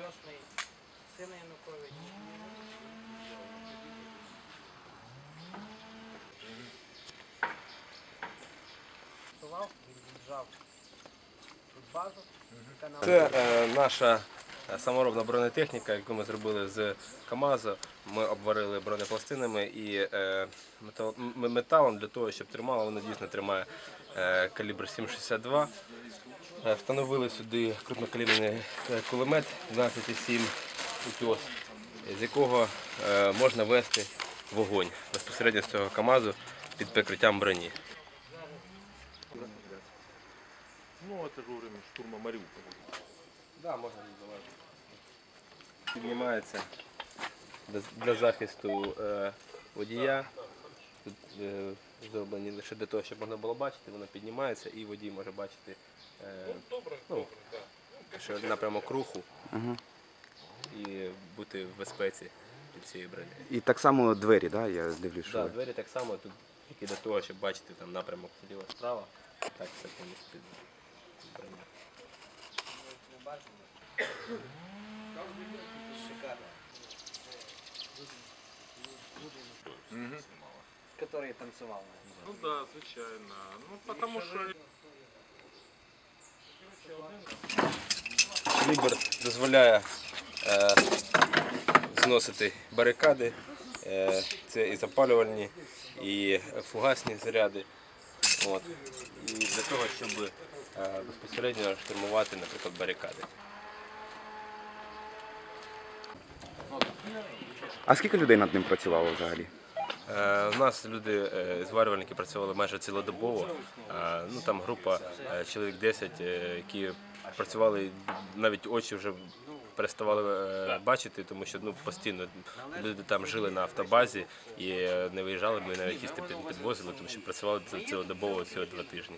Хресний, син Янукович. Сував, він віджав тут базу. Це е, наша е, саморобна бронетехніка, яку ми зробили з КАМАЗу. Ми обварили бронепластинами і е, метал- металом для того, щоб тримало. Воно дійсно тримає е, калібр 7,62. Е, Встановили сюди крупнокаліберний е, кулемет 12,7 утьос, з якого е, можна вести вогонь безпосередньо з цього КАМАЗу під прикриттям броні. Ну, это же уровень штурма Мариуполя. Да, можна відбивати. Піднімається для, захисту водія. Тут е, зроблені лише для того, щоб можна було бачити, воно піднімається і водій може бачити е, ну, що напрямок руху і бути в безпеці під цією бронею. І так само двері, да? я дивлюсь, що Да, ви- двері так само тут тільки для того, щоб бачити там напрямок зліва справа. Так все повністю під бронею. Который танцевал. Ну да, звичайно. Ну, потому что Лібер дозволяє е, зносити барикади. Е, це і запалювальні, і фугасні заряди. От. І для того, щоб е, безпосередньо штурмувати, наприклад, барикади. А скільки людей над ним працювало взагалі? Е, У нас люди, е, зварювальники працювали майже цілодобово. Е, Ну, там група е, чоловік 10, е, які працювали, навіть очі вже переставали е, бачити, тому що ну, постійно люди там жили на автобазі і е, не виїжджали, ми навіть їсти підвозили, тому що працювали ці- цілодобово всього два тижні.